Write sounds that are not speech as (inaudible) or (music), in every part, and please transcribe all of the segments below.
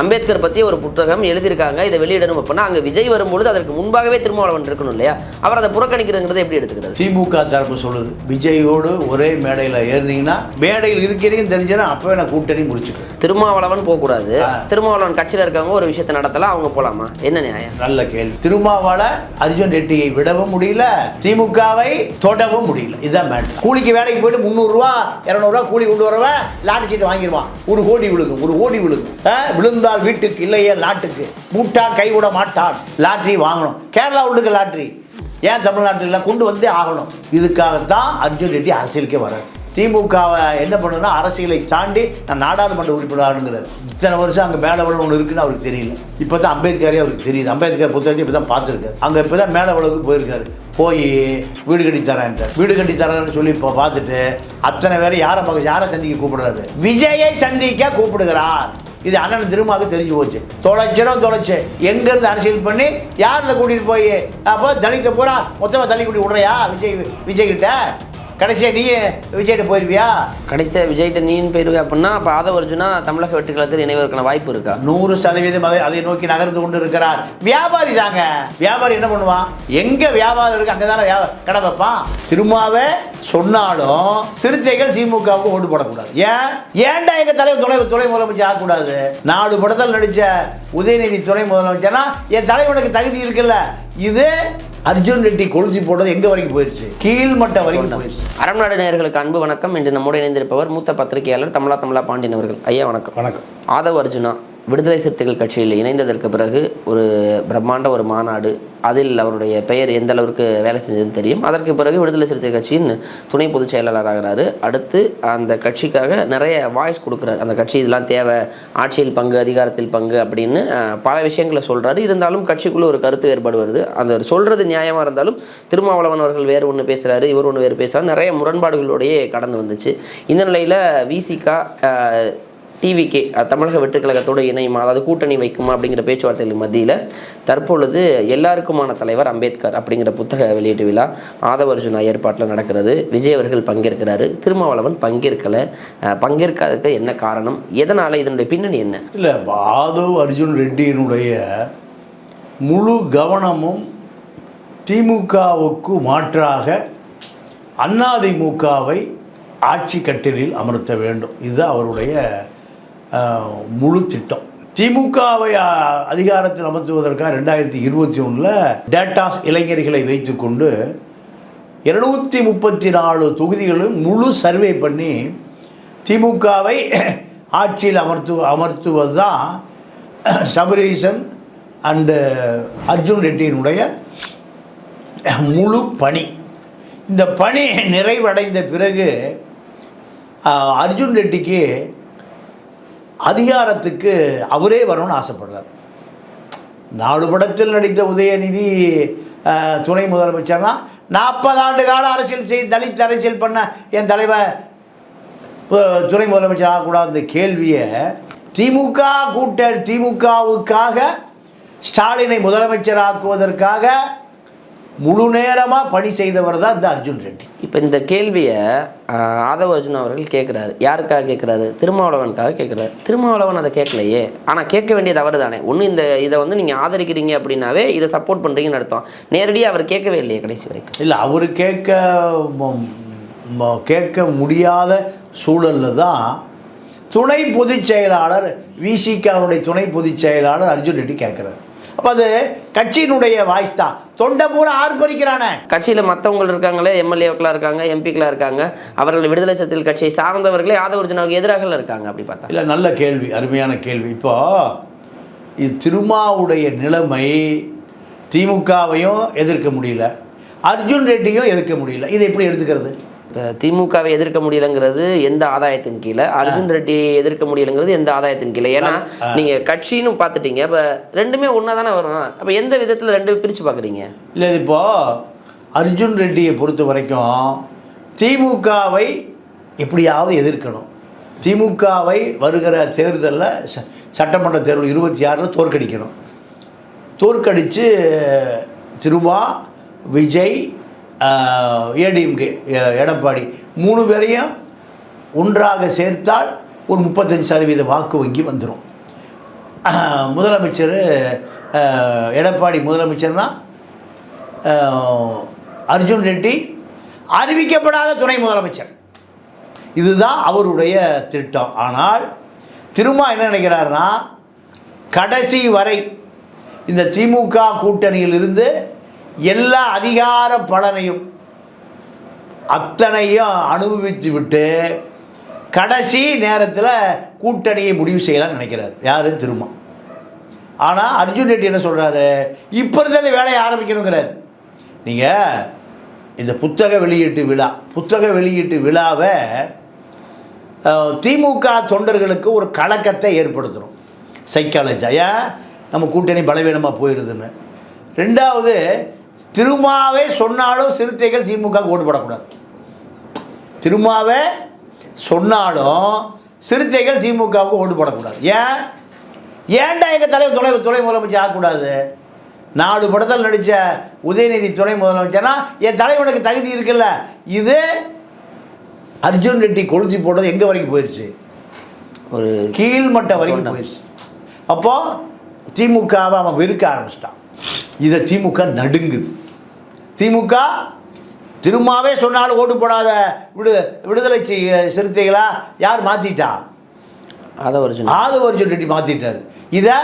அம்பேத்கர் பற்றி ஒரு புத்தகம் எழுதியிருக்காங்க. இதை வெளியிடணும் அப்படின்னா அங்கே விஜய் வரும்பொழுது அதற்கு முன்பாகவே திருமாவளவன் இருக்கணும் இல்லையா? அவர் அதை புறக்கணிக்கிறதுங்கிறத எப்படி எடுத்துக்கிறது? திமுக தரப்பு சொல்லுது விஜயோடு ஒரே மேடையில் ஏறினீங்கன்னா மேடையில் இருக்கிறீங்கன்னு தெரிஞ்சுன்னா அப்போவே நான் கூட்டணி முடிச்சுக்கிறேன். திருமாவளவன் போகக்கூடாது. திருமாவளவன் கட்சியில் இருக்கவங்க ஒரு விஷயத்தை நடத்தலாம் அவங்க போகலாமா என்ன நியாயம்? நல்ல கேள்வி. திருமாவால அர்ஜுன் ரெட்டியை விடவும் முடியல திமுகவை தொடவும் முடியல. இதுதான் மேட்டர் கூலிக்கு வேலைக்கு போயிட்டு முந்நூறுரூவா இரநூறுவா கூலி கொண்டு வரவன் லாட்டரி சீட்டு வாங்கிடுவான். ஒரு கோடி விழுகும் ஒரு கோடி விழுகும். ஆ, விழுந்தால் வீட்டுக்கு இல்லையே லாட்டுக்கு. மூட்டா கைவிட மாட்டான். லாட்ரி வாங்கணும். கேரளா உள்ளுக்கு லாட்ரி. ஏன் தமிழ்நாட்டில் கொண்டு வந்தே ஆகணும்? இதுக்காகத்தான் அர்ஜுன் ரெட்டி அரசியலுக்கே வர்றாரு திமுகவை என்ன பண்ணுன்னா அரசியலை தாண்டி நான் நாடாளுமன்ற உறுப்பினரானுங்கிறார் இத்தனை வருஷம் அங்கே மேலவளம் ஒன்று இருக்குன்னு அவருக்கு தெரியல. இப்போ தான் அம்பேத்கரே அவருக்கு தெரியுது. அம்பேத்கர் புத்தகத்தை இப்போ தான் பார்த்துருக்காரு. அங்கே இப்போ தான் மேலவளவுக்கு போயிருக்காரு. போய் வீடு கட்டி தரேன் வீடு கட்டி தரேன்னு சொல்லி இப்போ பார்த்துட்டு அத்தனை பேரை யாரை பார்க்க யாரை சந்திக்க கூப்பிடுறாரு? விஜயை சந்திக்க கூப்பிடுகிறார். இது அண்ணன் திருமாவுக்கு தெரிஞ்சு போச்சு. தொலைச்சிடும் தொலைச்சு எங்கேருந்து அரசியல் பண்ணி யாரில் கூட்டிகிட்டு போய் அப்போ தலித்தை பூரா மொத்தமாக தள்ளி கூட்டி விட்றையா? விஜய் விஜய்கிட்ட? கடைசியாக நீ விஜய்கிட்ட போயிருவியா? கடைசியாக விஜய்கிட்ட நீன் போயிருவே அப்படின்னா அப்போ ஆதவ அர்ஜுனா தமிழக வெற்றிகளத்தில் இணைவதற்கான வாய்ப்பு இருக்கா? நூறு சதவீதம் அதை அதை நோக்கி நகர்ந்து கொண்டு இருக்கிறார். வியாபாரி தாங்க. வியாபாரி என்ன பண்ணுவான்? எங்க வியாபாரம் இருக்கு அங்கே தானே கடை வைப்பான். திருமாவே சொன்னாலும் சிறுத்தைகள் திமுகவுக்கு ஓட்டு போடக்கூடாது. ஏன்? ஏன்டா எங்க தலைவர் துணை துணை முதலமைச்சர் ஆகக்கூடாது? நாலு படத்தில் நடிச்ச உதயநிதி துணை முதலமைச்சர்னா என் தலைவனுக்கு தகுதி இருக்குல்ல. இது அர்ஜுன் ரெட்டி கொளுத்தி போட்டது எங்க வரைக்கும் போயிருச்சு? கீழ்மட்டம் வரைக்கும் போயிருச்சு. அரண்நாடு நேயர்களுக்கு அன்பு வணக்கம். இன்று நம்மோடு இணைந்திருப்பவர் மூத்த பத்திரிகையாளர் தமிழா தமிழா பாண்டியன் அவர்கள். ஐயா வணக்கம். வணக்கம். ஆதவ் அர்ஜுனா. விடுதலை சிறுத்தைகள் கட்சியில் இணைந்ததற்கு பிறகு ஒரு பிரம்மாண்ட ஒரு மாநாடு அதில் அவருடைய பெயர் எந்த அளவுக்கு வேலை செஞ்சதுன்னு தெரியும். அதற்கு பிறகு விடுதலை சிறுத்தை கட்சியின் துணை பொதுச் செயலாளராகிறாரு அடுத்து அந்த கட்சிக்காக நிறைய வாய்ஸ் கொடுக்குறாரு. அந்த கட்சி இதெல்லாம் தேவை ஆட்சியில் பங்கு அதிகாரத்தில் பங்கு அப்படின்னு பல விஷயங்களை சொல்கிறாரு இருந்தாலும் கட்சிக்குள்ளே ஒரு கருத்து வேறுபாடு வருது அந்த சொல்கிறது நியாயமாக இருந்தாலும் திருமாவளவன் அவர்கள் வேறு ஒன்று பேசுகிறாரு இவர் ஒன்று வேறு பேசுகிறார் நிறைய முரண்பாடுகளோடையே கடந்து வந்துச்சு. இந்த நிலையில் விசிகா டிவிகே தமிழக வெற்றுக்கழகத்தோடு இணையுமா? அதாவது கூட்டணி வைக்குமா? அப்படிங்கிற பேச்சுவார்த்தைகளுக்கு மத்தியில் தற்பொழுது எல்லாருக்குமான தலைவர் அம்பேத்கர் அப்படிங்கிற புத்தக வெளியீட்டு விழா ஆதவர்ஜுனா ஏற்பாட்டில் நடக்கிறது. விஜய் அவர்கள் பங்கேற்கிறாரு. திருமாவளவன் பங்கேற்கலை. பங்கேற்காததுக்கு என்ன காரணம்? எதனால்? இதனுடைய பின்னணி என்ன? இல்லை ஆதவ் அர்ஜுன் ரெட்டியினுடைய முழு கவனமும் திமுகவுக்கு மாற்றாக அண்ணாதிமுகவை ஆட்சி கட்டிலில் அமர்த்த வேண்டும். இதுதான் அவருடைய முழு திட்டம். திமுகவை அதிகாரத்தில் அமர்த்துவதற்காக ரெண்டாயிரத்தி இருபத்தி ஒன்றில் டேட்டாஸ் இளைஞர்களை வைத்துக்கொண்டு இருநூற்றி முப்பத்தி நாலு தொகுதிகளும் முழு சர்வே பண்ணி திமுகவை (coughs) ஆட்சியில் அமர்த்து அமர்த்துவது தான் (coughs) சபரீசன் அண்டு அர்ஜுன் ரெட்டியினுடைய முழு பணி. இந்த பணி நிறைவடைந்த பிறகு அர்ஜுன் ரெட்டிக்கு அதிகாரத்துக்கு அவரே வரணும்னு ஆசைப்படுறார். நாலு படத்தில் நடித்த உதயநிதி துணை முதலமைச்சர்னா நாற்பது ஆண்டு கால அரசியல் செய் தலித் அரசியல் பண்ண என் தலைவர் துணை முதலமைச்சர் ஆகக்கூடாது அந்த கேள்வியை திமுக கூட்ட திமுகவுக்காக ஸ்டாலினை முதலமைச்சர் ஆக்குவதற்காக முழு நேரமாக பணி செய்தவர் தான் இந்த அர்ஜுன் ரெட்டி. இப்போ இந்த கேள்வியை ஆதவ அர்ஜுன் அவர்கள் கேட்குறாரு யாருக்காக கேட்குறாரு திருமாவளவனுக்காக கேட்குறாரு திருமாவளவன் அதை கேட்கலையே ஆனால் கேட்க வேண்டியது அவர் தானே ஒன்று இந்த இதை வந்து நீங்கள் ஆதரிக்கிறீங்க அப்படின்னாவே இதை சப்போர்ட் பண்ணுறீங்கன்னு அர்த்தம். நேரடியாக அவர் கேட்கவே இல்லையே கடைசி வரைக்கும். இல்லை அவர் கேட்க கேட்க முடியாத சூழலில் தான் துணை பொதுச் செயலாளர் விசிகாவுடைய துணை பொதுச் செயலாளர் அர்ஜுன் ரெட்டி கேட்குறாரு அப்போ அது கட்சியினுடைய வாய்ஸ் தான். தொண்டை பூரா ஆர்ப்பரிக்கிறானே கட்சியில் மற்றவங்க இருக்காங்களே எம்எல்ஏக்களாக இருக்காங்க எம்பிக்களாக இருக்காங்க அவர்கள் விடுதலை சிறுத்தைகள் கட்சியை சார்ந்தவர்களே ஆதவ அர்ஜுனாவுக்கு எதிராக இருக்காங்க அப்படி பார்த்தா. இல்லை நல்ல கேள்வி அருமையான கேள்வி. இப்போ இது திருமாவுடைய நிலைமை திமுகவையும் எதிர்க்க முடியல அர்ஜுன் ரெட்டியும் எதிர்க்க முடியல. இதை எப்படி எடுத்துக்கிறது? இப்போ திமுகவை எதிர்க்க முடியலங்கிறது எந்த ஆதாயத்தின் கீழே? அர்ஜுன் ரெட்டியை எதிர்க்க முடியலங்கிறது எந்த ஆதாயத்தின் கீழே? ஏன்னா நீங்க கட்சின்னு பார்த்துட்டீங்க. அப்ப ரெண்டுமே ஒன்றா தானே வரும்? அப்ப எந்த விதத்துல ரெண்டு பிரிச்சு பார்க்குறீங்க? இல்லை இப்போ அர்ஜுன் ரெட்டியை பொறுத்த வரைக்கும் திமுகவை எப்படியாவது எதிர்க்கணும். திமுகவை வருகிற தேர்தலில் ச சட்டமன்ற தேர்தல் இருபத்தி ஆறில் தோற்கடிக்கணும். தோற்கடித்து திருமா விஜய் ஏடிஎம்கே எடப்பாடி. மூணு பேரையும் ஒன்றாக சேர்த்தால் ஒரு முப்பத்தஞ்சு சதவீத வாக்கு வங்கி வந்துடும் முதலமைச்சர் எடப்பாடி முதலமைச்சர்னா அர்ஜுன் ரெட்டி அறிவிக்கப்படாத துணை முதலமைச்சர். இதுதான் அவருடைய திட்டம். ஆனால் திரும்ப என்ன நினைக்கிறாருன்னா கடைசி வரை இந்த திமுக கூட்டணியிலிருந்து எல்லா அதிகார பலனையும் அத்தனையும் அனுபவித்து விட்டு கடைசி நேரத்தில் கூட்டணியை முடிவு செய்யலாம்னு நினைக்கிறார். யார்? திரும்ப ஆனால் அர்ஜுன் ரெட்டி என்ன சொல்கிறாரு இப்போ இருந்தே வேலையை ஆரம்பிக்கணுங்கிறார். நீங்கள் இந்த புத்தக வெளியீட்டு விழா புத்தக வெளியீட்டு விழாவை திமுக தொண்டர்களுக்கு ஒரு கலக்கத்தை ஏற்படுத்தணும் சைக்காலஜி ஏன் நம்ம கூட்டணி பலவீனமாக போயிடுதுன்னு ரெண்டாவது திருமாவே சொன்னாலும் சிறுத்தைகள் திமுக ஓட்டு போடக்கூடாது. திருமாவே சொன்னாலும் சிறுத்தைகள் திமுகவுக்கு ஓட்டு போடக்கூடாது. ஏன்? ஏன்டா எங்கள் தலைவர் துணை துணை முதலமைச்சர் ஆகக்கூடாது? நாலு படத்தில் நடித்த உதயநிதி துணை முதலமைச்சர்னா என் தலைவனுக்கு தகுதி இருக்குல்ல. இது அர்ஜுன் ரெட்டி கொளுத்தி போட்டது எங்கே வரைக்கும் போயிடுச்சு ஒரு கீழ்மட்டம் வரைக்கும். போயிடுச்சு அப்போ திமுகவை அவன் வெறுக்க ஆரம்பிச்சிட்டான். இதை திமுக நடுங்குது. திமுக திரும்பவே சொன்னாலும் ஓட்டு போடாத விடு விடுதலை சிறுத்தைகளா யார் மாற்றிட்டா ஆதவர்ஜுன் ரெட்டி. மாற்றிட்டார் இதை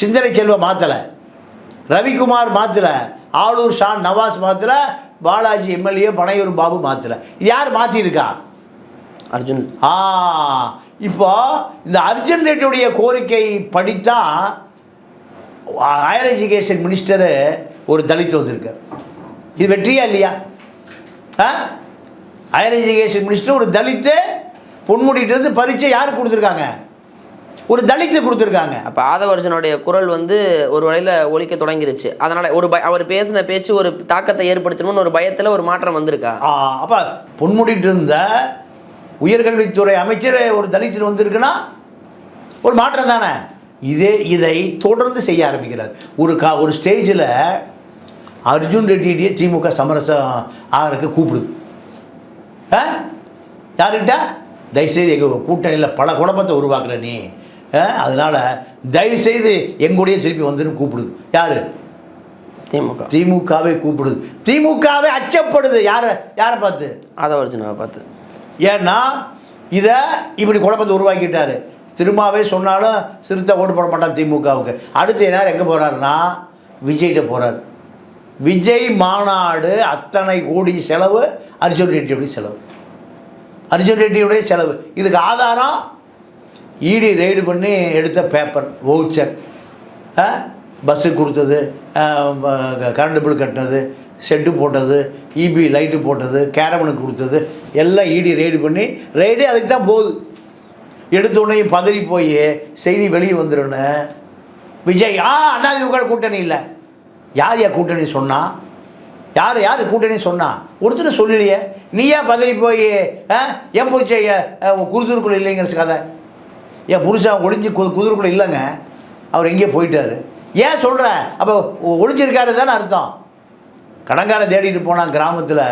சிந்தனை செல்வம் மாற்றலை ரவிக்குமார் மாற்றலை ஆளூர் ஷான் நவாஸ் மாற்றலை பாலாஜி எம்எல்ஏ பனையூர் பாபு மாற்றலை யார் மாற்றிருக்கா அர்ஜுன். ஆ இப்போ இந்த அர்ஜுன் ரெட்டியுடைய கோரிக்கை படித்தா ஹையர் எஜுகேஷன் மினிஸ்டரு ஒரு தலித் வந்திருக்கார். இது வெற்றியா இல்லையா? ஆ? ஹையர் எஜுகேஷன் மினிஸ்டர் ஒரு தலித்து பொன்முடிட்டு இருந்து பரீட்சை யாருக்கு கொடுத்துருக்காங்க? ஒரு தலித்து கொடுத்துருக்காங்க. அப்போ ஆதவர்ஜனுடைய குரல் வந்து ஒரு வழியில் ஒலிக்க தொடங்கிருச்சு. அதனால ஒரு பய அவர் பேசின பேச்சு ஒரு தாக்கத்தை ஏற்படுத்தணும்னு ஒரு பயத்தில் ஒரு மாற்றம் வந்திருக்கா? ஆ, அப்ப பொன்முடிட்டு இருந்த உயர்கல்வித்துறை அமைச்சர் ஒரு தலித்தில் வந்திருக்குன்னா ஒரு மாற்றம் தானே? இதே இதை தொடர்ந்து செய்ய ஆரம்பிக்கிறார். ஒரு கா ஒரு ஸ்டேஜில் அர்ஜுன் ரெட்டியே திமுக சமரசம் ஆகிறதுக்கு கூப்பிடுது. ஆ? யாருக்கிட்ட? தயவுசெய்து எங்கள் கூட்டணியில் பல குழப்பத்தை உருவாக்குற நீ? அதனால தயவுசெய்து எங்களுடைய திருப்பி வந்துன்னு கூப்பிடுது. யாரு? திமுக. திமுகவை கூப்பிடுது. திமுகவே அச்சப்படுது. யாரை யாரை பார்த்து? ஆதவர்ஜுனாவை பார்த்து. ஏன்னா இதை இப்படி குழப்பத்தை உருவாக்கிட்டாரு. திரும்பவே சொன்னாலும் சிறுத்தை ஓட்டு போட மாட்டான் திமுகவுக்கு. அடுத்து நேரம் எங்கே போகிறாருன்னா விஜய்கிட்ட போகிறார் விஜய் மாநாடு அத்தனை கோடி செலவு அர்ஜுன் ரெட்டியுடைய செலவு. அர்ஜுன் ரெட்டியுடைய செலவு. இதுக்கு ஆதாரம் இடி ரெய்டு பண்ணி எடுத்த பேப்பர் வவுச்சர் பஸ்ஸு கொடுத்தது கரண்ட் பில் கட்டினது செட்டு போட்டது இபி லைட்டு போட்டது கேரவனுக்கு கொடுத்தது எல்லாம் இடி ரெய்டு பண்ணி ரெய்டு அதுக்கு தான் போகுது. எடுத்த உடனே பதறி போய் செய்தி வெளியே வந்துடுன்னு விஜய் ஆ அண்ணாதிமுக கூட்டணி இல்லை. யார் யா கூட்டணி சொன்னா? யார் யார் கூட்டணி சொன்னா? ஒருத்தர் சொல்லலையே. நீ ஏன் பதவி போய் ஆ, என் புரிச்ச குருதூருக்குள்ள இல்லைங்கிற கதை. என் புருஷன் ஒளிஞ்சு கு குதிரைக்குள்ள இல்லைங்க? அவர் எங்கேயோ போயிட்டார். ஏன் சொல்கிற அப்போ ஒளிஞ்சிருக்காரு தானே அர்த்தம். கடங்கார தேடிட்டு போனால் கிராமத்தில்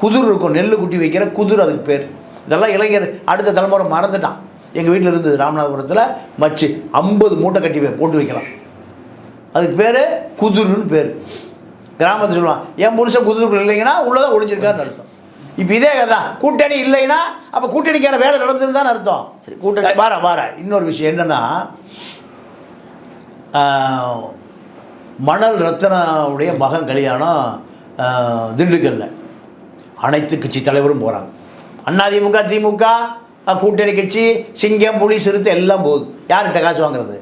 குதிர் இருக்கும் நெல் குட்டி வைக்கிற குதிர் அதுக்கு பேர். இதெல்லாம் இளைஞர் அடுத்த தலைமுறை மறந்துட்டான். எங்கள் வீட்டில் இருந்தது ராமநாதபுரத்தில் மச்சு ஐம்பது மூட்டை கட்டி போட்டு வைக்கலாம். அதுக்கு பேர் குதிருன்னு பேர். கிராமத்தில் சொல்லுவான் என் புருஷன் குதிரைக்குள்ள இல்லைங்கன்னா உள்ளதான் ஒளிஞ்சிருக்காருன்னு அர்த்தம். இப்போ இதே கதை கூட்டணி இல்லைன்னா அப்போ கூட்டணிக்கான வேலை நடந்ததுன்னு அர்த்தம். சரி கூட்டணி. வார வார இன்னொரு விஷயம் என்னன்னா மணல் ரத்னாவுடைய மகன் கல்யாணம் திண்டுக்கல்ல. அனைத்து கட்சி தலைவரும் போகிறாங்க அதிமுக திமுக கூட்டணி கட்சி சிங்கம் புலி சிறுத்தை எல்லாம் போகுது. யார்கிட்ட காசு வாங்குறது?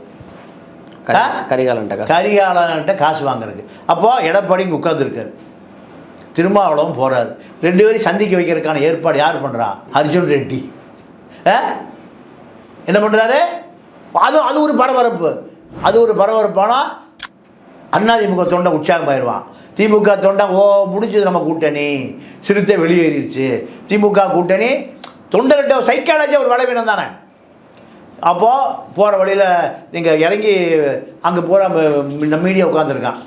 கரிகாலன்ட்ட கரிகாலன்கிட்ட காசு வாங்குறதுக்கு. அப்போது எடப்பாடி இங்கே உட்காந்துருக்காரு திருமாவளவும் போகிறாரு ரெண்டு பேரும் சந்திக்க வைக்கிறதுக்கான ஏற்பாடு யார் பண்ணுறா அர்ஜுன் ரெட்டி? என்ன பண்ணுறாரு அது அது ஒரு பரபரப்பு. அது ஒரு பரபரப்பானா? அதிமுக தொண்டை உற்சாகமாயிருவான் திமுக தொண்டை ஓ முடிஞ்சது நம்ம கூட்டணி. சிறுத்தை வெளியேறிடுச்சு. திமுக கூட்டணி தொண்டர்கிட்ட சைக்காலஜி ஒரு பலவீனம் தானே. அப்போது போகிற வழியில் நீங்கள் இறங்கி அங்கே போகிற மீடியா உட்காந்துருக்கான்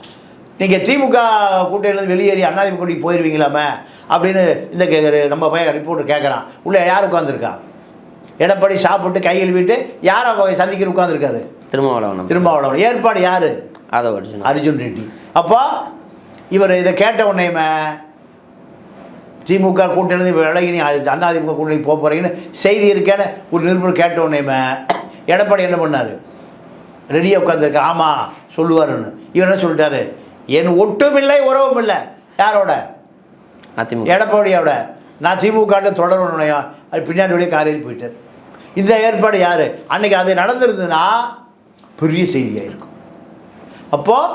நீங்கள் திமுக கூட்டணியிலேருந்து வெளியேறி அண்ணாதிமுக கூட்டிக்கு போயிடுவீங்களாமே அப்படின்னு இந்த கே நம்ம பையன் ரிப்போர்ட்டர் கேட்குறான் உள்ளே யார் உட்காந்துருக்கா எடப்பாடி சாப்பிட்டு கை கழுவிட்டு யாரை சந்திக்கிற உட்காந்துருக்காரு திருமாவளவன். திருமாவளவன். ஏற்பாடு யாரு? அதை அர்ஜுனா ரெட்டி. அப்போ இவர் இதை கேட்ட உடனேயுமே திமுக கூட்டணி விலகி நீ அதிமுக கூட்டணி போக போகிறீங்கன்னு செய்தி இருக்கேன்னு ஒரு நிருபர் கேட்ட உடனேயுமே எடப்பாடி என்ன பண்ணார்? ரெடியாக உட்காந்துருக்க ஆமாம் சொல்லுவாருன்னு. இவர் என்ன சொல்லிட்டாரு? என் ஒட்டுமில்லை உறவும் இல்லை. யாரோட? அதிமுக. எடப்பாடியோட. நான் திமுக தொடரணும்னையா அது பின்னாடி வழியே காரில் போயிட்டார். இந்த ஏற்பாடு யார்? அன்னைக்கு அது நடந்திருந்ததுன்னா பெரிய செய்தியாக இருக்கும். அப்போது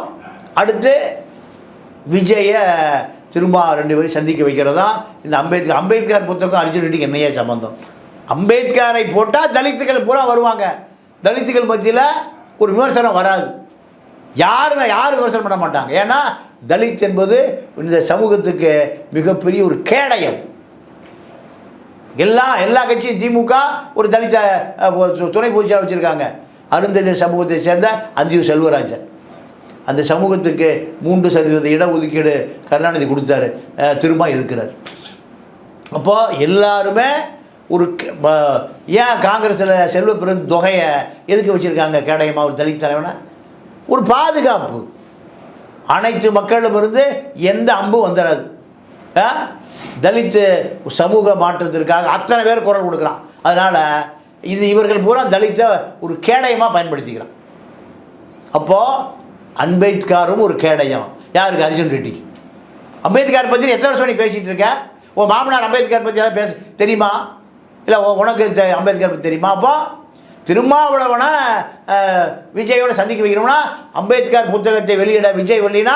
அடுத்து விஜயை திரும்ப ரெண்டு பேரும் சந்திக்க வைக்கிறதா? இந்த அம்பேத்கர் அம்பேத்கர் புத்தகம் அர்ஜுன் ரெட்டிக்கு என்னையே சம்பந்தம். அம்பேத்கரை போட்டால் தலித்துகள் பூரா வருவாங்க. தலித்துகள் மத்தியில் ஒரு விமர்சனம் வராது. யாருமே யாரும் விமர்சனம் பண்ண மாட்டாங்க. ஏன்னா தலித் என்பது இந்த சமூகத்துக்கு மிகப்பெரிய ஒரு கேடயம். எல்லா எல்லா கட்சியும் திமுக ஒரு தலித்த துணை பூச்சியாக வச்சுருக்காங்க. அருந்ததி சமூகத்தை சேர்ந்த அந்தியூர் செல்வராஜன். அந்த சமூகத்துக்கு மூன்று சதவீத இடஒதுக்கீடு கருணாநிதி கொடுத்தாரு. திரும்ப இருக்கிறார் அப்போ எல்லாருமே ஒரு ஏன் காங்கிரஸில் செல்வ பெரும் தொகையை எதுக்கு வச்சுருக்காங்க? கேடயமா ஒரு தலித் தலைவனை? ஒரு பாதுகாப்பு. அனைத்து மக்களும் இருந்து எந்த அம்பும் வந்துடாது தலித்து சமூக மாற்றத்திற்காக அத்தனை பேர் குரல் கொடுக்குறான். அதனால் இது இவர்கள் பூரா தலித்தை ஒரு கேடயமாக பயன்படுத்திக்கிறான். அப்போது அம்பேத்கரும் ஒரு கேடயம். யாருக்கு? அர்ஜுன் ரெட்டிக்கு. அம்பேத்கர் பற்றி எத்தனை வருஷம் நீ பேசிகிட்டு இருக்க? உன் மாமனார் அம்பேத்கர் பற்றி எதாவது பேச. தெரியுமா? இல்லை உனக்கு தெ- அம்பேத்கர் பற்றி தெரியுமா? அப்போ திருமாவளவனை விஜயோட சந்திக்க வைக்கணும்னா அம்பேத்கர் புத்தகத்தை வெளியிட விஜய் வெளியினா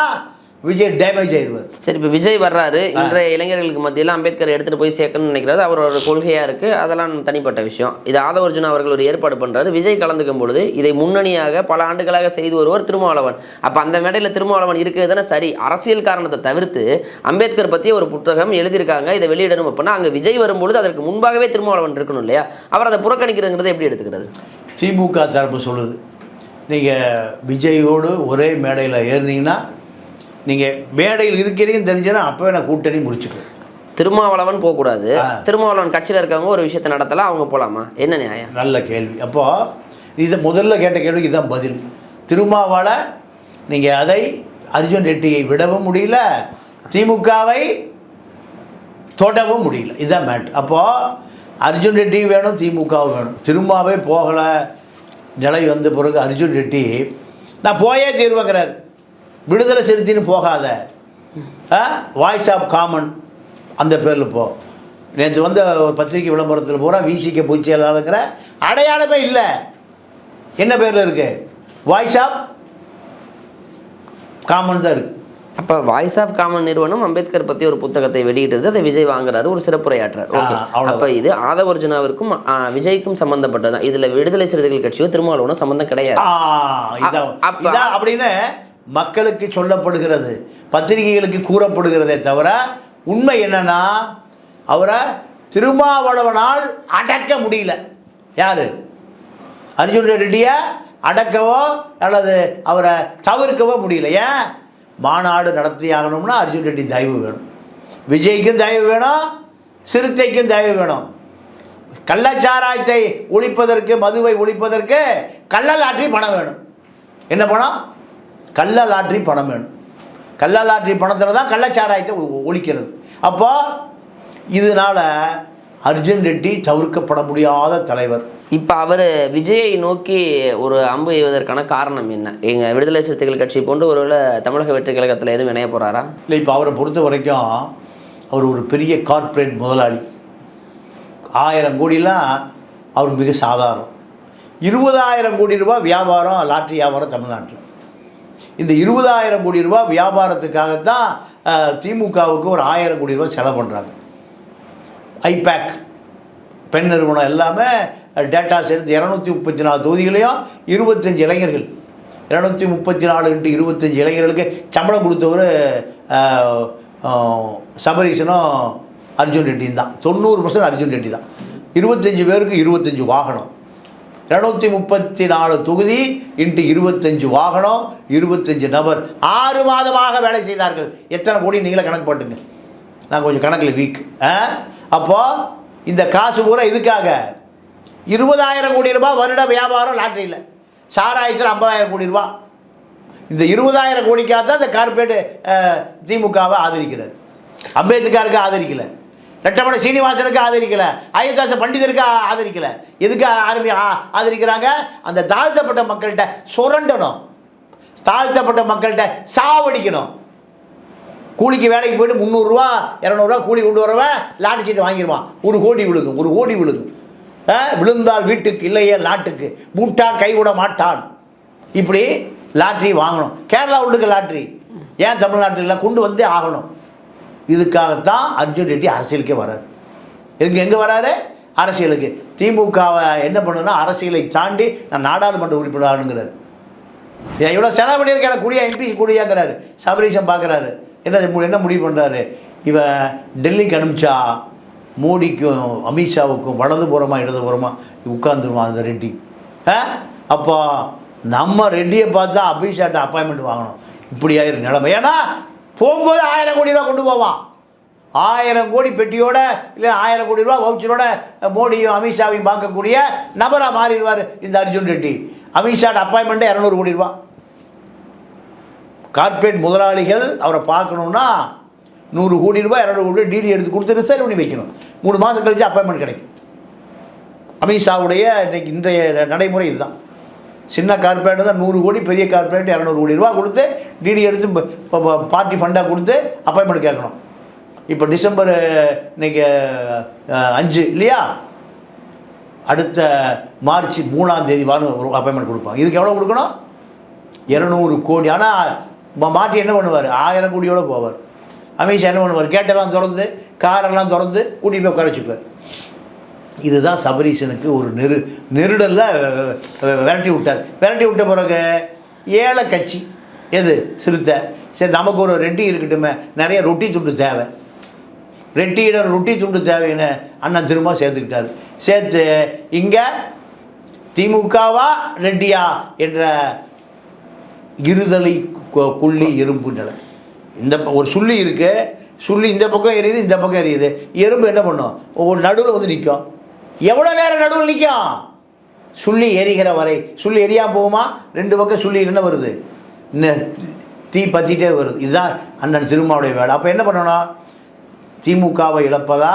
விஜய் டேமேஜ் ஆயிடுவார் சரி இப்போ விஜய் வர்றாரு. இன்றைய இளைஞர்களுக்கு மத்தியில் அம்பேத்கர் எடுத்துகிட்டு போய் சேர்க்கணும்னு நினைக்கிறாரு அவரோட கொள்கையாக இருக்குது அதெல்லாம் தனிப்பட்ட விஷயம். இது ஆதவர்ஜுனா அவர்கள் ஒரு ஏற்பாடு பண்ணுறாரு விஜய் கலந்துக்கும் பொழுது இதை முன்னணியாக பல ஆண்டுகளாக செய்து வருவர் திருமாவளவன். அப்போ அந்த மேடையில் திருமாவளவன் இருக்கிறது தானே சரி. அரசியல் காரணத்தை தவிர்த்து அம்பேத்கர் பற்றி ஒரு புத்தகம் எழுதியிருக்காங்க. இதை வெளியிடணும் அப்படின்னா அங்கே விஜய் வரும்பொழுது அதற்கு முன்பாகவே திருமாவளவன் இருக்கணும் இல்லையா? அவர் அதை புறக்கணிக்கிறதுங்கிறத எப்படி எடுத்துக்கிறது? திமுக தரப்பு சொல்லுது. நீங்கள் விஜயோடு ஒரே மேடையில் ஏறினீங்கன்னா நீங்கள் மேடையில் இருக்கிறீங்கன்னு தெரிஞ்சுன்னா அப்போவே நான் கூட்டணி முடிச்சுக்குவேன் திருமாவளவன் போகக்கூடாது. திருமாவளவன் கட்சியில் இருக்கவங்க ஒரு விஷயத்தை நடத்தலாம் அவங்க போகலாமா என்ன நியாயம்? நல்ல கேள்வி. அப்போது இதை முதல்ல கேட்ட கேள்விக்கு இதான் பதில். திருமாவால் நீங்கள் அதை அர்ஜுன் ரெட்டியை விடவும் முடியல திமுகவை தொடவும் முடியல. இதுதான் மேட் அப்போது அர்ஜுன் ரெட்டி வேணும் திமுகவும் வேணும். திரும்பவே போகலை. நிலை வந்த பிறகு அர்ஜுன் ரெட்டி நான் போயே தீர்வுங்கிறார் விடுதலை சிறுத்தின்னு போகாத. வாய்ஸ் ஆஃப் காமன் அந்த பேரில் போ. நேற்று வந்த ஒரு பத்திரிகை விளம்பரத்தில் பூரா விசிக்க பூச்சியலாளுங்கிற அடையாளமே இல்லை. என்ன பேரில் இருக்கு? வாய்ஸ் ஆஃப் காமன் தான் இருக்கு. அப்போ வாய்ஸ் ஆஃப் காமன் நிறுவனம் அம்பேத்கர் பற்றி ஒரு புத்தகத்தை வெளியிட்டது அதை விஜய் வாங்குறாரு ஒரு சிறப்புரையாற்றார் ஓகே. அப்போ இது ஆதவர்ஜுனாவிற்கும் ஆ, விஜய்க்கும் சம்பந்தப்பட்டதான் இதில் விடுதலை சிறுத்தைகள் கட்சியோ திருமாவளவனோ சம்பந்தம் கிடையாது. அப்படின்னு மக்களுக்கு சொல்லப்படுகிறது பத்திரிகைகளுக்கு கூறப்படுகிறதே தவிர உண்மை என்னன்னா அவரை திருமாவளவனால் அடக்க முடியல. யார்? அர்ஜுன் ரெட்டியை அடக்கவோ அல்லது அவரை தவிர்க்கவோ முடியல. ஏன்? மாநாடு நடத்தி ஆகணும்னா அர்ஜுன் ரெட்டி தயவு வேணும். விஜய்க்கும் தயவு வேணும் சிறுத்தைக்கும் தயவு வேணும். கள்ளச்சாராயத்தை ஒழிப்பதற்கு மதுவை ஒழிப்பதற்கு கள்ளலாற்றி பணம் வேணும். என்ன பணம்? கள்ளலாற்றி பணம் வேணும். கள்ளலாற்றி பணத்தில் தான் கள்ளச்சாராயத்தை ஒழிக்கிறது. அப்போ இதனால் அர்ஜுன் ரெட்டி தவிர்க்கப்பட முடியாத தலைவர். இப்போ அவர் விஜயை நோக்கி ஒரு அம்பு எய்வதற்கான காரணம் என்ன? எங்கள் விடுதலை சிறுத்தைகள் கட்சி போன்று ஒருவேளை தமிழக வெற்றி கழகத்தில் எதுவும் இணைய போகிறாரா இல்லை இப்போ அவரை பொறுத்த வரைக்கும் அவர் ஒரு பெரிய கார்ப்பரேட் முதலாளி. ஆயிரம் கோடிலாம் அவர் மிக சாதாரணம். இருபதாயிரம் கோடி ரூபாய் வியாபாரம் லாட்ரி வியாபாரம் தமிழ்நாட்டில். இந்த இருபதாயிரம் கோடி ரூபாய் வியாபாரத்துக்காகத்தான் திமுகவுக்கு ஒரு ஆயிரம் கோடி ரூபாய் செலவு பண்ணுறாங்க ஐபேக் பெண் நிறுவனம் எல்லாமே டேட்டா சேர்த்து இரநூத்தி முப்பத்தி நாலு தொகுதிகளையும் இருபத்தஞ்சு இளைஞர்கள். இரநூத்தி முப்பத்தி நாலு இன்ட்டு இருபத்தஞ்சி இளைஞர்களுக்கு சம்பளம் கொடுத்தவர் அஹ், சபரீஷனும் அர்ஜுன் ரெட்டியும் தான். தொண்ணூறு பர்சன்ட் அர்ஜுன் ரெட்டி தான். இருபத்தஞ்சி பேருக்கு இருபத்தஞ்சு வாகனம். இரநூத்தி முப்பத்தி நாலு தொகுதி இன்ட்டு இருபத்தஞ்சு வாகனம் இருபத்தஞ்சு நபர். ஆறு மாதமாக வேலை செய்தார்கள். எத்தனை கோடி நீங்களே கணக்கு போட்டுங்க. நான் கொஞ்சம் கணக்கில் வீக் அப்போ இந்த காசு பூரா இதுக்காக. இருபதாயிரம் கோடி ரூபாய் வருட வியாபாரம் லாட்டரியில் சாராயத்தில் ஐம்பதாயிரம் கோடி ரூபா. இந்த இருபதாயிரம் கோடிக்காக தான் இந்த கார்பரேட் திமுகவை ஆதரிக்கிறார். அம்பேத்கருக்கு ஆதரிக்கலை. ரெட்டமலை சீனிவாசனுக்கு ஆதரிக்கல அயோத்தாச பண்டிதருக்கு ஆதரிக்கலை ஆதரிக்கல. எதுக்கு ஆரம்பி ஆதரிக்கிறாங்க? அந்த தாழ்த்தப்பட்ட மக்கள்கிட்ட சுரண்டணும். தாழ்த்தப்பட்ட மக்கள்கிட்ட சாவடிக்கணும். கூலிக்கு வேலைக்கு போயிட்டு முந்நூறுரூவா இரநூறுவா கூலி கொண்டு வரவன் லாட்டு சீட்டு வாங்கிடுவான் ஒரு கோடி விழுகும் ஒரு கோடி விழுகும். ஆ, விழுந்தால் வீட்டுக்கு இல்லையே லாட்டுக்கு. மூட்டான் கைவிட மாட்டான். இப்படி லாட்ரி வாங்கணும். கேரளா உள்ளுக்கு லாட்ரி ஏன் தமிழ்நாட்டில் கொண்டு வந்தே ஆகணும். இதுக்காகத்தான் அர்ஜுன் ரெட்டி அரசியலுக்கே வராரு. எங்கே எங்கே வராரு? அரசியலுக்கு. திமுகவை என்ன பண்ணுன்னா அரசியலை தாண்டி நான் நாடாளுமன்ற உறுப்பினர் ஏன் இவ்வளோ செலவு பண்ணியிருக்கேன் எனக்கு குடியா எம்பி குடியாங்கிறாரு. சபரீசன் பார்க்குறாரு. என்ன மு- என்ன முடிவு பண்ணுறாரு இவன் டெல்லிக்கு அனுப்பிச்சா மோடிக்கும் அமித்ஷாவுக்கும் வலதுபுறமா இடதுபுறமா உட்காந்துருவான் அந்த ரெட்டி. ஆ? அப்போ நம்ம ரெட்டியை பார்த்தா அமித்ஷாட்ட அப்பாயின்மெண்ட் வாங்கணும். இப்படி ஆயிரும் நிலைமை. ஏன்னா போகும்போது ஆயிரம் கோடி ரூபா கொண்டு போவான். ஆயிரம் கோடி பெட்டியோட இல்லை ஆயிரம் கோடி ரூபா வவுச்சரோட மோடியும் அமித்ஷாவையும் பார்க்கக்கூடிய நபராக மாறிடுவார் இந்த அர்ஜுன் ரெட்டி. அமித்ஷாட் அப்பாயின்மெண்ட்டே இரநூறு கோடி ரூபா கார்ப்பரேட் முதலாளிகள் அவரை பார்க்கணுன்னா நூறு கோடி ரூபாய் இரநூறு கோடி ரூபாய் டிடி எடுத்து கொடுத்து ரிசர்வ் பண்ணி வைக்கணும். மூணு மாதம் கழிச்சு அப்பாயின்மெண்ட் கிடைக்கும். அமித்ஷாவுடைய இன்றைக்கு இன்றைய நடைமுறை இதுதான். சின்ன கார்பரேட் தான் நூறு கோடி பெரிய கார்பரேட் இரநூறு கோடி ரூபா கொடுத்து டிடி எடுத்து ப- ப- பார்ட்டி ஃபண்டாக கொடுத்து அப்பாயின்மெண்ட் கேட்கணும். இப்போ டிசம்பர் இன்னைக்கு அஞ்சு இல்லையா? அடுத்த மார்ச் மூணாம் தேதி வாரம் ஒரு அப்பாயின்மெண்ட் கொடுப்பாங்க. இதுக்கு எவ்வளோ கொடுக்கணும்? இரநூறு கோடி. ஆனால் மாட்டி என்ன பண்ணுவார்? ஆயிரம் கோடியோடு போவார். அமித்ஷா என்ன பண்ணுவார்? கேட்டெல்லாம் திறந்து காரெல்லாம் திறந்து கூட்டிகிட்டு போய் உட்கார வச்சுக்குவார் இதுதான் சபரீசனுக்கு ஒரு நெரு நெருடலில் விரட்டி விட்டார். விரட்டி விட்ட பிறகு ஏழை கட்சி எது? சிறுத்தை. சரி நமக்கு ஒரு ரெட்டி இருக்கட்டுமே. நிறைய ரொட்டி துண்டு தேவை. ரெட்டியிடம் ரொட்டி துண்டு தேவைன்னு அண்ணன் திரும்ப சேர்த்துக்கிட்டார். சேர்த்து இங்கே திமுகவா ரெட்டியா என்ற இருதலை கு- குள்ளி எறும்பு நிலை. இந்த ஒரு சுள்ளி இருக்குது சுள்ளி இந்த பக்கம் எரியுது இந்த பக்கம் எரியுது. எறும்பு என்ன பண்ணும்? ஒரு நடுவில் வந்து நிற்கும் எவ்வளோ நேரம் நடுவில் நிற்கும் சுள்ளி எரிகிற வரை. சுள்ளி எரியாம போகுமா? ரெண்டு பக்கம் சுள்ளி என்ன வருது. இன்னும் தீ பற்றிட்டே வருது. இதுதான் அண்ணன் திருமாவுடைய வேலை. அப்போ என்ன பண்ணணும்? திமுகவை இழப்பதா?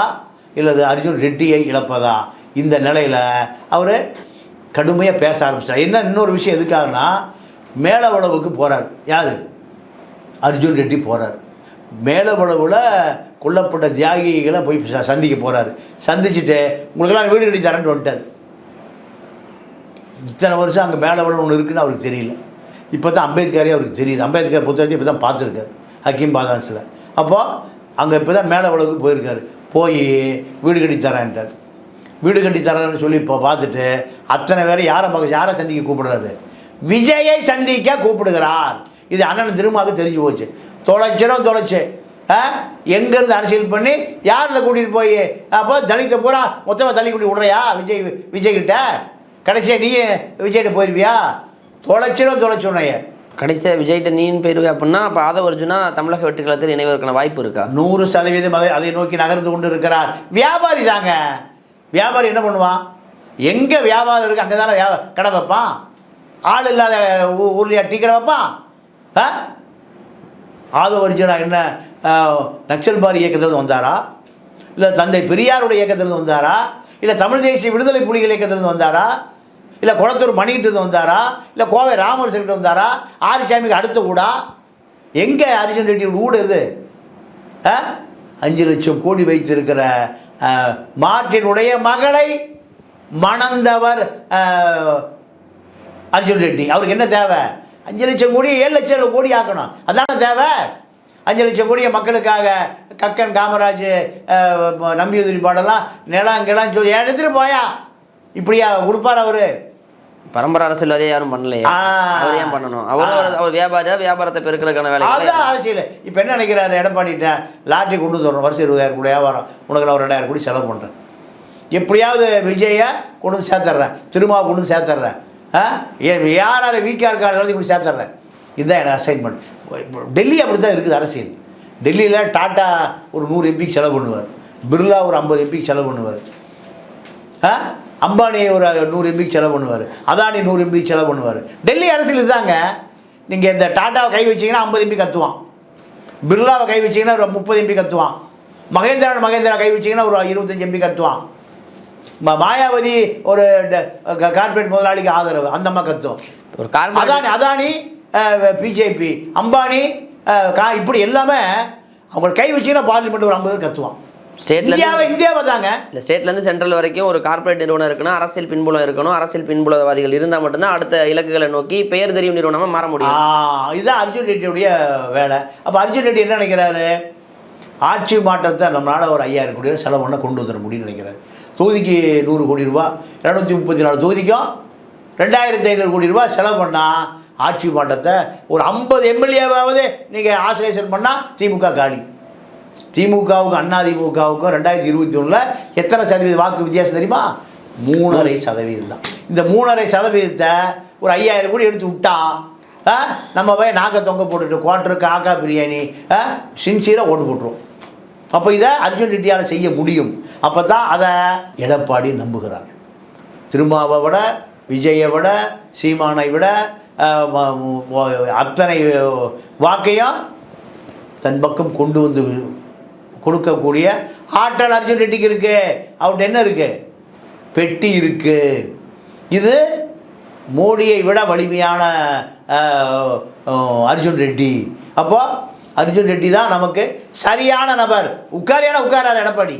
இல்லது அர்ஜுன் ரெட்டியை இழப்பதா? இந்த நிலையில் அவர் கடுமையாக பேச ஆரம்பிச்சிட்டார். என்ன இன்னொரு விஷயம் எதுக்காகனா மேலவளவுக்கு போகிறார் யார்? அர்ஜுன் ரெட்டி போகிறார் மேலவளவில் கொல்லப்பட்ட தியாகிகளை போய் ச- சந்திக்க போகிறாரு சந்திச்சுட்டு உங்களுக்கெல்லாம் வீடு கட்டி தரேன்ட்டு வந்துட்டார். இத்தனை வருஷம் அங்கே மேலவளம் ஒன்று இருக்குன்னு அவருக்கு தெரியல. இப்போ தான் அம்பேத்கரே அவருக்கு தெரியுது. அம்பேத்கர் புத்தகத்தை இப்போ தான் பார்த்துருக்காரு ஹக்கீம் பாதான்ஸில் அப்போது அங்கே இப்போ தான் மேலவளவுக்கு போயிருக்காரு. போய் வீடு கட்டி தரேன்ட்டார். வீடு கட்டி தரேன்னு சொல்லி இப்போ பார்த்துட்டு அத்தனை பேரை யாரை பார்க்க யாரை சந்திக்க கூப்பிடுறாரு? விஜயை சந்திக்க கூப்பிடுகிறார். இது அண்ணன் திருமாவுக்கு தெரிஞ்சு போச்சு. தொலைச்சிரும் தொலைச்சு. ஆ? எங்கேருந்து அரசியல் பண்ணி யாரில் கூட்டிகிட்டு போய் அப்போ தலித்தை பூரா மொத்தமாக தள்ளி கூட்டி விட்றியா விஜய் விஜய்கிட்ட? கடைசியாக நீ விஜய்கிட்ட போயிருவியா? தொலைச்சிரும் தொலைச்சுனைய கடைசியாக விஜய்கிட்ட நீன்னு போயிருவே அப்படின்னா அப்போ ஆதவ அர்ஜுனா தமிழக வெற்றிகளத்தில் இணைவதற்கான வாய்ப்பு இருக்கா? நூறு சதவீதம் அதை அதை நோக்கி நகர்ந்து கொண்டு இருக்கிறார். வியாபாரி தாங்க. வியாபாரி என்ன பண்ணுவான்? எங்கே வியாபாரம் இருக்குது அங்கே தானே வியாபா கடை வைப்பான்? ஆள் இல்லாத ஊர்லயா டீ கடை வைப்பான்? ஆ? ஆதவர்ஜுனா என்ன? நக்சல்பாரி இயக்கத்திலிருந்து வந்தாரா? இல்லை தந்தை பெரியாருடைய இயக்கத்திலிருந்து வந்தாரா? இல்லை தமிழ் தேசிய விடுதலை புலிகள் இயக்கத்திலிருந்து வந்தாரா? இல்லை குளத்தூர் மணிகிட்டு வந்தாரா? இல்லை கோவை ராமர் கிட்ட வந்தாரா? ஆரிசாமிக்கு அடுத்த ஊடா? எங்கே அர்ஜுன் ரெட்டி ஊடு இது? ஆ? அஞ்சு லட்சம் கோடி வைத்திருக்கிற ஆ, மார்ட்டினுடைய மகளை மணந்தவர் அர்ஜுன் ரெட்டி. அவருக்கு என்ன தேவை? அஞ்சு லட்சம் கோடி ஏழு லட்சம் கோடி ஆக்கணும்? அதானே தேவை? அஞ்சு லட்சம் கோடியை மக்களுக்காக கக்கன் காமராஜ் நம்பியுதிரி பாடலாம் நிலம் கிளம் சொல்லி எடுத்துட்டு போயா? இப்படியா கொடுப்பார் அவரு? பரம்பரை அரசியல்வாதியை யாரும் பண்ணலையே. அவர் ஏன் பண்ணணும்? அவர் அவர் வியாபாரியா? வியாபாரத்தை பெருக்கிறதுக்கான வேலை அதுதான் அரசியல். இப்போ என்ன நினைக்கிறாரு? எடப்பாடிட்ட லாட்டரி கொண்டு வந்துடுறோம் வருஷம் இருபதாயிரம் கோடி வியாபாரம். உனக்கு நான் ஒரு ரெண்டாயிரம் கோடி செலவு பண்ணுறேன் எப்படியாவது விஜயை கொண்டு வந்து சேர்த்துட்றேன் திருமாவை கொண்டு சேர்த்துட்றேன் யார் யார் வீக்காக இருக்கா எல்லாத்தையும் கூட சேர்த்துட்றேன் இதுதான் எனக்கு அசைன்மெண்ட் டெல்லி அப்படி தான் இருக்குது அரசியல். டெல்லியில் டாட்டா ஒரு நூறு எம்பிக்கு செலவு பண்ணுவார். பிர்லா ஒரு ஐம்பது எம்பிக்கு செலவு பண்ணுவார். ஆ? அம்பானி ஒரு நூறு எம்பிக்கு செலவு பண்ணுவார். அதானி நூறு எம்பிக்கு செலவு பண்ணுவார். டெல்லி அரசியல் இதுதாங்க. நீங்கள் இந்த டாட்டாவை கை வச்சிங்கன்னா ஐம்பது எம்பி கத்துவான். பிர்லாவை கை வச்சிங்கன்னா ஒரு முப்பது எம்பி கத்துவான். மகேந்திரன் மகேந்திரா கை வச்சீங்கன்னா ஒரு இருபத்தஞ்சி எம்பி கத்துவான். மாயாவதி ஒரு கார்பரேட் முதலாளிக்கு ஆதரவு அந்த அம்மா கத்தும் ஒரு அதானி அதானி பிஜேபி அம்பானி கா- இப்படி எல்லாமே அவங்க கை வச்சீங்கன்னா பார்லிமெண்ட் ஒரு ஐம்பது கத்துவான் ஸ்டேட்ல இந்தியாவை இந்தியாவை தாங்க. இந்த ஸ்டேட்லேருந்து சென்ட்ரல் வரைக்கும் ஒரு கார்ப்பரேட் நிறுவனம் இருக்கணும் அரசியல் பின்புலம் இருக்கணும். அரசியல் பின்புலவாதிகள் இருந்தால் மட்டும்தான் அடுத்த இலக்குகளை நோக்கி பெயர் தெரியும் நிறுவனமாக மாற முடியும். இதுதான் அர்ஜுன் ரெட்டியுடைய வேலை. அப்போ அர்ஜுன் ரெட்டி என்ன நினைக்கிறாரு? ஆட்சி மாற்றத்தை நம்மளால் ஒரு ஐயாயிரம் கோடி செலவு பண்ண கொண்டு வந்துட முடியும்னு நினைக்கிறாரு. தொகுதிக்கு நூறு கோடி ரூபா இரநூத்தி முப்பத்தி நாலு தொகுதிக்கும் ரெண்டாயிரத்தி ஐநூறு கோடி ரூபாய் செலவு பண்ணால் ஆட்சி மாற்றத்தை ஒரு ஐம்பது எம்எல்ஏவாவது நீங்கள் ஆசிலேஷன் பண்ணால் திமுக காலி. திமுகவுக்கும் அண்ணா திமுகவுக்கும் ரெண்டாயிரத்தி இருபத்தி ஒன்றில் எத்தனை சதவீத வாக்கு வித்தியாசம் தெரியுமா? மூணரை சதவீதம் தான். இந்த மூணரை சதவீதத்தை ஒரு ஐயாயிரம் கோடி எடுத்து விட்டா நம்ம போய் நாக்க தொங்க போட்டுட்டு குவாட்ரு காக்கா பிரியாணி சின்சியராக ஓட்டு போட்டுருவோம். அப்போ இதை அர்ஜுன் ரெட்டியால் செய்ய முடியும். அப்போ தான் அதை எடப்பாடி நம்புகிறார். திருமாவை விட விஜயை விட சீமானை விட அத்தனை வாக்கையும் தன் பக்கம் கொண்டு வந்து கொடுக்கக்கூடிய ஆற்றல் அர்ஜுன் ரெட்டிக்கு இருக்குது அவர்கிட்ட என்ன இருக்குது பெட்டி இருக்குது இது மோடியை விட வலிமையான அர்ஜுன் ரெட்டி. அப்போ அர்ஜுன் ரெட்டி தான் நமக்கு சரியான நபர். உட்காரியான உட்காரார் எடப்பாடி.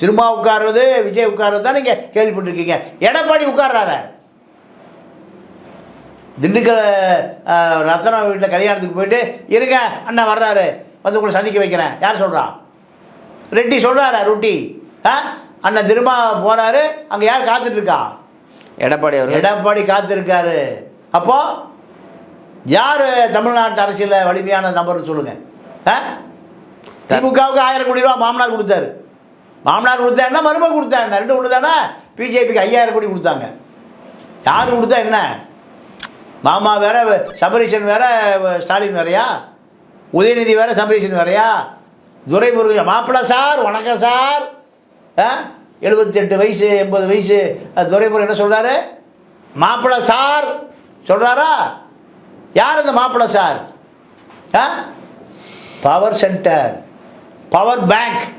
திரும்ப உட்கார்றது விஜய் உட்கார்றது தான் நீங்கள் கேள்விப்பட்டிருக்கீங்க. எடப்பாடி உட்கார்றாரு. திண்டுக்கல் ரத்னா வீட்டில் கல்யாணத்துக்கு போயிட்டு இருங்க அண்ணா வர்றாரு. வந்து உங்களை சந்திக்க வைக்கிறேன். யார் சொல்கிறா ரெட்டி சொல்கிறாரா ரொட்டி. ஆ அண்ணன் திரும்ப போகிறாரு அங்கே யார் காத்துட்டு இருக்கா எடப்பாடி அவர்கள். எடப்பாடி காத்திருக்காரு. அப்போ யார் தமிழ்நாட்டு அரசியலில் வலிமையான நபர்னு சொல்லுங்க? ஆ? திமுகவுக்கு ஆயிரம் கோடி ரூபா மாமனார் கொடுத்தாரு. மாமனார் கொடுத்தா மருமக கொடுத்தா என்ன ரெண்டு கொடுத்தானா பிஜேபிக்கு ஐயாயிரம் கோடி கொடுத்தாங்க. யார் கொடுத்தா என்ன? மாமா வேற சபரீஷன் வேற ஸ்டாலின் வேறயா? உதயநிதி வேற சபரீஷன் வேறையா? துரைமுருகன் மாப்பிள்ள சார் வணக்கம் சார். ஆ? எழுபத்தெட்டு வயசு எண்பது வயசு. துரைமுருகன் என்ன சொல்கிறாரு மாப்பிள்ள சார் சொல்கிறாரா யார் அந்த மாப்பிள்ள சார்? ஆ? Power centre power bank.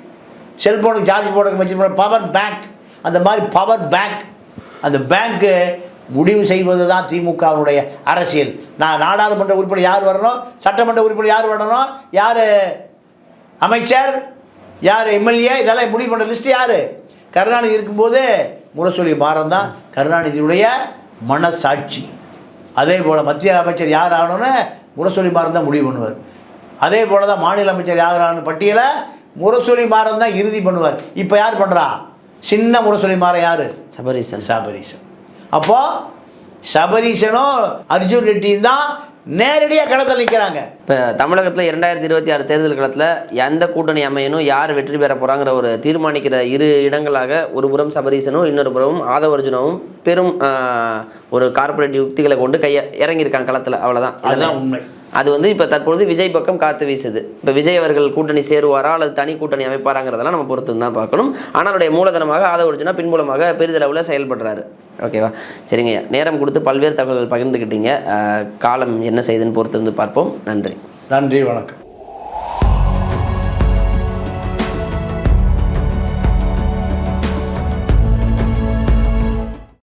செல்ஃபோனுக்கு charge போடுறதுக்கு வச்சு பவர் பேங்க் அந்த மாதிரி பவர் பேங்க் அந்த பேங்க்கு முடிவு செய்வது தான் திமுகவுடைய அரசியல். நான் நாடாளுமன்ற உறுப்பினர் யார் வரணும்? சட்டமன்ற உறுப்பினர் யார் வரணும்? யார் அமைச்சர்? யார் எம்எல்ஏ? இதெல்லாம் முடிவு பண்ணுற லிஸ்ட்டு யார்? கருணாநிதி இருக்கும்போது முரசொலி மாறம் தான். கருணாநிதியுடைய மனசாட்சி. அதே போல் மத்திய அமைச்சர் யார் ஆகணும்னு முரசொலி மாறம் தான் முடிவு பண்ணுவார். அதே போல் தான் மாநில அமைச்சர் யார் ஆகணும் பட்டியலை முரசொலி மாறன் தான் இறுதி பண்ணுவார். இப்போ யார் பண்ணுறா சின்ன முரசொலி மாறன் யார்? சபரீசன். சபரீசன். அப்போ சபரீசனும் அர்ஜுன் ரெட்டியும் தான் நேரடியாக களத்தில் நிற்கிறாங்க இப்போ தமிழகத்தில் இரண்டாயிரத்தி இருபத்தி ஆறு தேர்தல் களத்தில் எந்த கூட்டணி அமையணும் யார் வெற்றி பெற போகிறாங்கிற ஒரு தீர்மானிக்கிற இரு இடங்களாக ஒரு புறம் சபரீசனும் இன்னொரு புறமும் ஆதவர்ஜுனவும் பெரும் ஆஹ், ஒரு கார்ப்பரேட் யுக்திகளை கொண்டு கைய இறங்கியிருக்காங்க களத்தில். அவ்வளோதான் அதுதான் உண்மை. அது வந்து இப்போ தற்பொழுது விஜய் பக்கம் காத்து வீசுது. இப்போ விஜய் அவர்கள் கூட்டணி சேருவாரா அல்லது தனி கூட்டணி அமைப்பாராங்கிறதெல்லாம் நம்ம பொறுத்து தான் பார்க்கணும். ஆனால் அவருடைய மூலதனமாக ஆதவர்ஜுனா பின்புலமாக பெரிதளவில் செயல்படுறாரு. ஓகேவா சரிங்க நேரம் கொடுத்து பல்வேறு தகவல்கள் பகிர்ந்துக்கிட்டீங்க காலம் என்ன செய்யுதுன்னு பொறுத்து வந்து பார்ப்போம். நன்றி. நன்றி வணக்கம்.